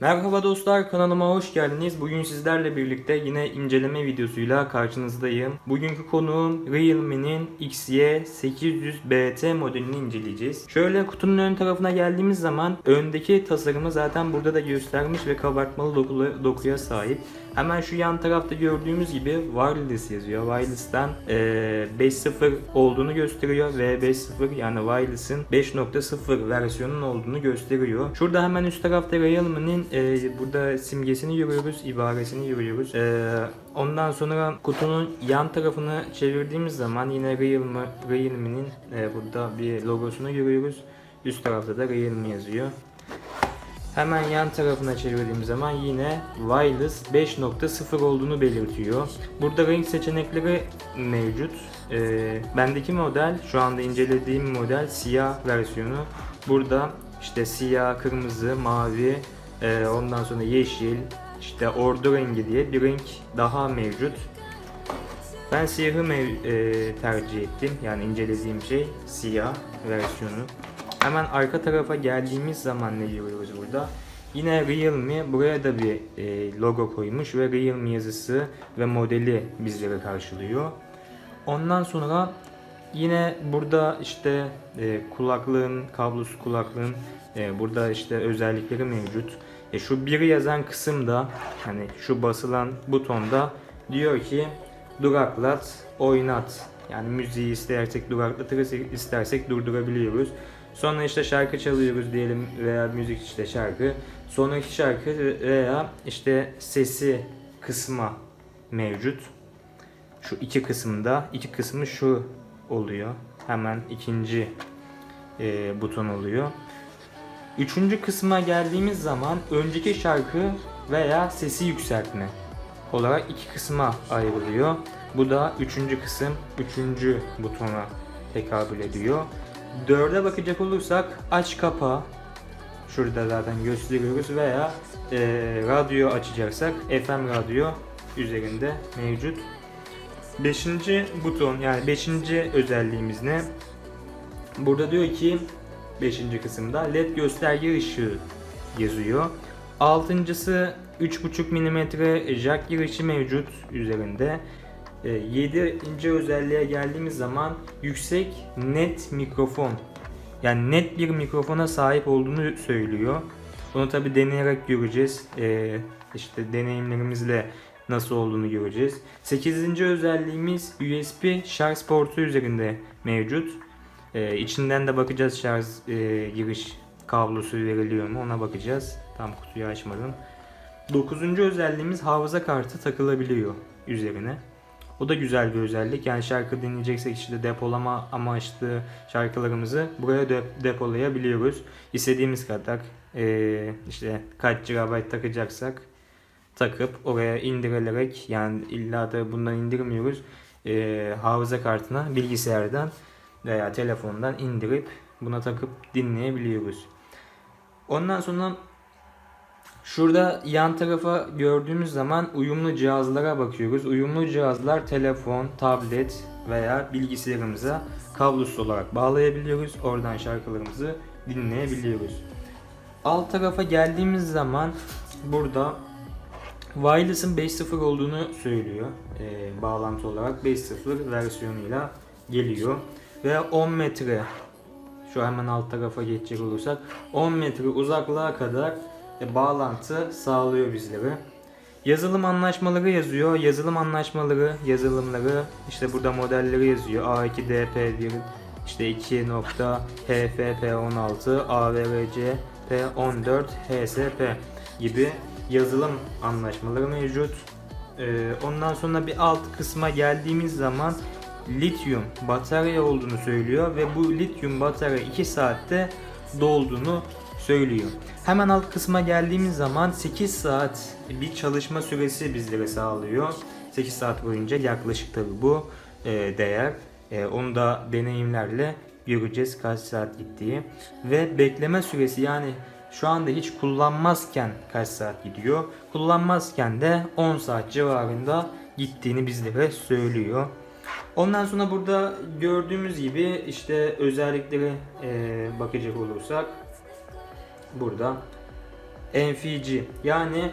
Merhaba dostlar kanalıma hoş geldiniz. Bugün sizlerle birlikte yine inceleme videosuyla karşınızdayım. Bugünkü konuğum Realme'nin XY800BT modelini inceleyeceğiz. Şöyle kutunun ön tarafına geldiğimiz zaman öndeki tasarımı zaten burada da göstermiş ve kabartmalı dokuya sahip. Hemen şu yan tarafta gördüğümüz gibi wireless yazıyor. Wireless'tan eee 5.0 olduğunu gösteriyor ve 5.0 yani wireless'ın 5.0 versiyonun olduğunu gösteriyor. Şurada hemen üst tarafta Realme'nin eee, burada simgesini görüyoruz, ibaresini görüyoruz. Eee, ondan sonra kutunun yan tarafını çevirdiğimiz zaman yine Realme, Realme'nin eee, burada bir logosunu görüyoruz. Üst tarafta da Realme yazıyor. Hemen yan tarafına çevirdiğim zaman yine wireless 5.0 olduğunu belirtiyor. Burada renk seçenekleri mevcut. Ee, bendeki model şu anda incelediğim model siyah versiyonu. Burada işte siyah, kırmızı, mavi, e, ondan sonra yeşil, işte ordu rengi diye bir renk daha mevcut. Ben siyahı mev- e, tercih ettim. Yani incelediğim şey siyah versiyonu. Hemen arka tarafa geldiğimiz zaman ne görüyoruz burada? Yine Realme buraya da bir e, logo koymuş ve Realme yazısı ve modeli bizlere karşılıyor. Ondan sonra yine burada işte e, kulaklığın, kablosuz kulaklığın e, burada işte özellikleri mevcut. E, şu bir yazan kısımda hani şu basılan butonda diyor ki duraklat, oynat. Yani müziği istersek duraklatırız, istersek durdurabiliyoruz. Sonra işte şarkı çalıyoruz diyelim veya müzik işte şarkı. Sonraki şarkı veya işte sesi kısma mevcut. Şu iki kısımda, iki kısmı şu oluyor. Hemen ikinci e, buton oluyor. Üçüncü kısma geldiğimiz zaman önceki şarkı veya sesi yükseltme olarak iki kısma ayrılıyor. Bu da üçüncü kısım, üçüncü butona tekabül ediyor. Dörde bakacak olursak aç kapa şurada zaten gösteriyoruz veya e, radyo açacaksak FM radyo üzerinde mevcut. Beşinci buton yani beşinci özelliğimiz ne? Burada diyor ki 5. kısımda led gösterge ışığı yazıyor. Altıncısı 3.5 mm jack girişi mevcut üzerinde. 7. özelliğe geldiğimiz zaman yüksek net mikrofon. Yani net bir mikrofona sahip olduğunu söylüyor. Bunu tabi deneyerek göreceğiz. Ee, işte deneyimlerimizle nasıl olduğunu göreceğiz. 8. özelliğimiz USB şarj portu üzerinde mevcut. Ee, içinden de bakacağız şarj e, giriş kablosu veriliyor mu ona bakacağız. Tam kutuyu açmadım. 9. özelliğimiz hafıza kartı takılabiliyor üzerine. O da güzel bir özellik. Yani şarkı dinleyeceksek işte depolama amaçlı şarkılarımızı buraya de- depolayabiliyoruz. İstediğimiz kadar Ee, işte kaç GB takacaksak takıp oraya indirilerek yani illa da bundan indirmiyoruz. Ee, hafıza kartına bilgisayardan veya telefondan indirip buna takıp dinleyebiliyoruz. Ondan sonra Şurada yan tarafa gördüğümüz zaman uyumlu cihazlara bakıyoruz. Uyumlu cihazlar telefon, tablet veya bilgisayarımıza kablosuz olarak bağlayabiliyoruz. Oradan şarkılarımızı dinleyebiliyoruz. Alt tarafa geldiğimiz zaman burada Wireless'ın 5.0 olduğunu söylüyor. Ee, bağlantı olarak 5.0 versiyonuyla geliyor. Ve 10 metre şu hemen alt tarafa geçecek olursak 10 metre uzaklığa kadar e, bağlantı sağlıyor bizlere. Yazılım anlaşmaları yazıyor. Yazılım anlaşmaları, yazılımları işte burada modelleri yazıyor. A2DP1 işte 2.HFP16, AVRC P14, HSP gibi yazılım anlaşmaları mevcut. Ee, ondan sonra bir alt kısma geldiğimiz zaman lityum batarya olduğunu söylüyor ve bu lityum batarya 2 saatte dolduğunu söylüyor. Hemen alt kısma geldiğimiz zaman 8 saat bir çalışma süresi bizlere sağlıyor. 8 saat boyunca yaklaşık tabi bu e, değer. E, onu da deneyimlerle göreceğiz kaç saat gittiği. Ve bekleme süresi yani şu anda hiç kullanmazken kaç saat gidiyor. Kullanmazken de 10 saat civarında gittiğini bizlere söylüyor. Ondan sonra burada gördüğümüz gibi işte özellikleri e, bakacak olursak burada NFG yani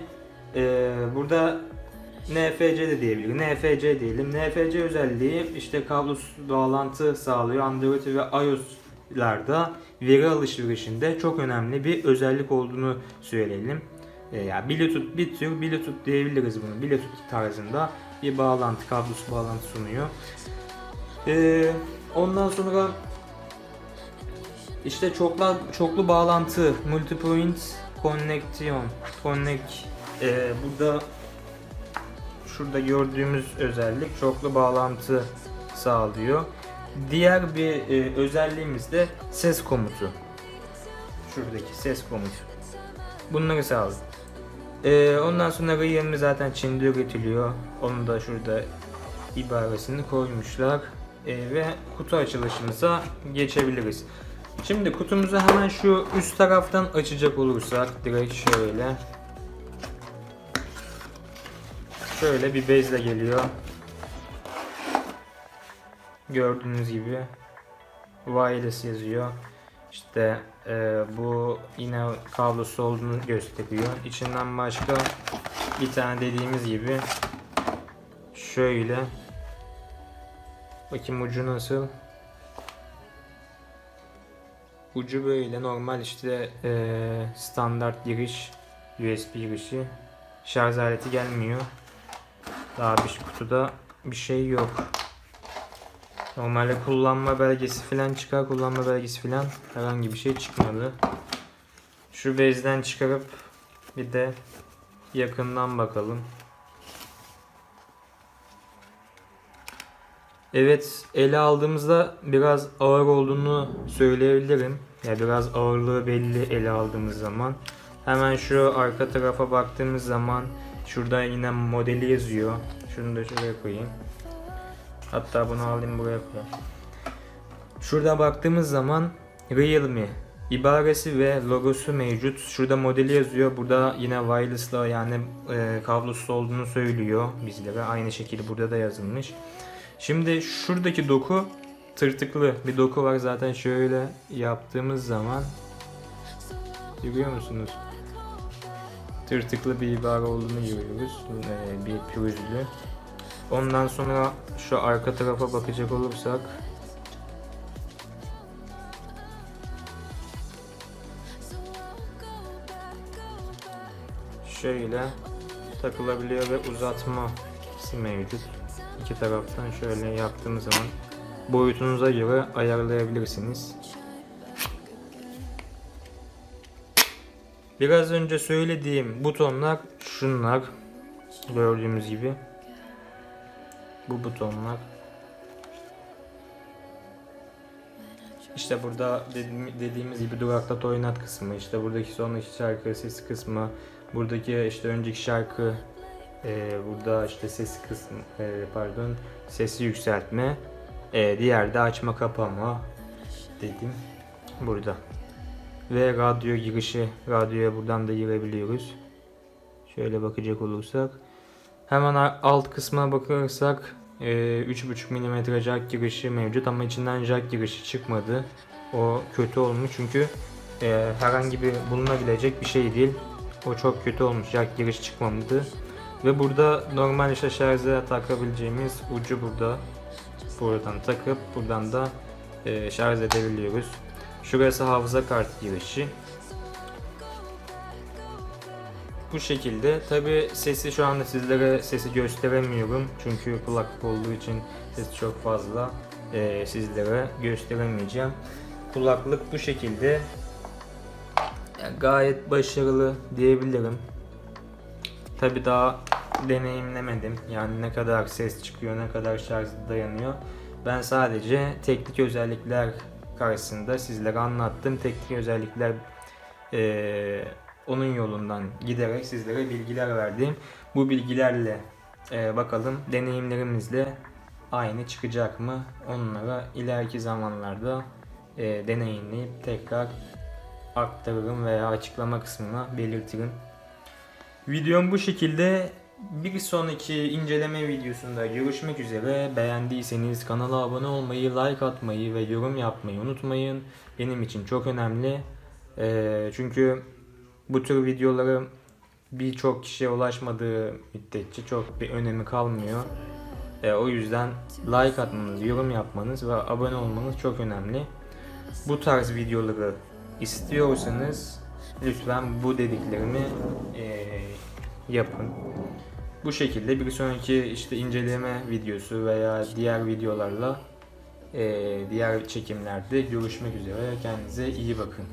e, burada NFC de diyebiliriz. NFC diyelim. NFC özelliği işte kablosuz bağlantı sağlıyor. Android ve iOS'larda veri alışverişinde çok önemli bir özellik olduğunu söyleyelim. E, yani Bluetooth bir tür Bluetooth diyebiliriz bunu. Bluetooth tarzında bir bağlantı, kablosuz bağlantı sunuyor. E, ondan sonra işte çoklu, çoklu bağlantı, multipoint connection, connect. Ee, burada şurada gördüğümüz özellik çoklu bağlantı sağlıyor. Diğer bir e, özelliğimiz de ses komutu. Şuradaki ses komutu. Bunları sağlıyor. Ee, ondan sonra Realme zaten Çin'de üretiliyor. Onu da şurada ibaresini koymuşlar. Ee, ve kutu açılışımıza geçebiliriz. Şimdi kutumuzu hemen şu üst taraftan açacak olursak direkt şöyle. Şöyle bir bezle geliyor. Gördüğünüz gibi wireless yazıyor. İşte e, bu yine kablosu olduğunu gösteriyor. İçinden başka bir tane dediğimiz gibi şöyle bakayım ucu nasıl Ucu böyle normal işte eee, standart giriş USB girişi şarj aleti gelmiyor. Daha bir kutuda bir şey yok. Normalde kullanma belgesi falan çıkar kullanma belgesi falan herhangi bir şey çıkmadı. Şu bezden çıkarıp bir de yakından bakalım. Evet, ele aldığımızda biraz ağır olduğunu söyleyebilirim. Ya biraz ağırlığı belli ele aldığımız zaman. Hemen şu arka tarafa baktığımız zaman şurada yine modeli yazıyor. Şunu da şuraya koyayım. Hatta bunu alayım buraya koyayım. Şurada baktığımız zaman Realme ibaresi ve logosu mevcut. Şurada modeli yazıyor. Burada yine wireless'la yani e, kablosuz olduğunu söylüyor bizlere. Aynı şekilde burada da yazılmış. Şimdi şuradaki doku tırtıklı bir doku var zaten şöyle yaptığımız zaman görüyor musunuz? Tırtıklı bir ibare olduğunu görüyoruz. Ee, bir pürüzlü. Ondan sonra şu arka tarafa bakacak olursak şöyle takılabiliyor ve uzatması mevcut. İki taraftan şöyle yaptığımız zaman boyutunuza göre ayarlayabilirsiniz. Biraz önce söylediğim butonlar şunlar. Gördüğümüz gibi. Bu butonlar. İşte burada dediğim- dediğimiz gibi durakta oynat kısmı, işte buradaki sonraki şarkı sesi kısmı, buradaki işte önceki şarkı, e, burada işte sesi kısmı, e, pardon sesi yükseltme, e, diğer de açma kapama dedim burada. Ve radyo girişi, radyoya buradan da girebiliyoruz. Şöyle bakacak olursak. Hemen alt kısmına bakarsak e, 3.5 mm jack girişi mevcut ama içinden jack girişi çıkmadı. O kötü olmuş çünkü e, herhangi bir bulunabilecek bir şey değil. O çok kötü olmuş. Jack girişi çıkmamıştı. Ve burada normal işte şarja takabileceğimiz ucu burada. Buradan takıp buradan da e, şarj edebiliyoruz. Şurası hafıza kartı girişi. Bu şekilde. Tabi sesi şu anda sizlere sesi gösteremiyorum. Çünkü kulaklık olduğu için ses çok fazla e, sizlere gösteremeyeceğim. Kulaklık bu şekilde. Yani gayet başarılı diyebilirim. Tabi daha deneyimlemedim. Yani ne kadar ses çıkıyor, ne kadar şarj dayanıyor. Ben sadece teknik özellikler karşısında sizlere anlattım. Teknik özellikler eee, onun yolundan giderek sizlere bilgiler verdim. Bu bilgilerle eee, bakalım deneyimlerimizle aynı çıkacak mı? Onlara ileriki zamanlarda eee, deneyimleyip tekrar aktarırım veya açıklama kısmına belirtirim. Videom bu şekilde. Bir sonraki inceleme videosunda görüşmek üzere. Beğendiyseniz kanala abone olmayı, like atmayı ve yorum yapmayı unutmayın. Benim için çok önemli. Ee, çünkü bu tür videoları birçok kişiye ulaşmadığı müddetçe çok bir önemi kalmıyor. Ee, o yüzden like atmanız, yorum yapmanız ve abone olmanız çok önemli. Bu tarz videoları istiyorsanız lütfen bu dediklerimi eee, yapın. Bu şekilde bir sonraki işte inceleme videosu veya diğer videolarla eee, diğer çekimlerde görüşmek üzere. Kendinize iyi bakın.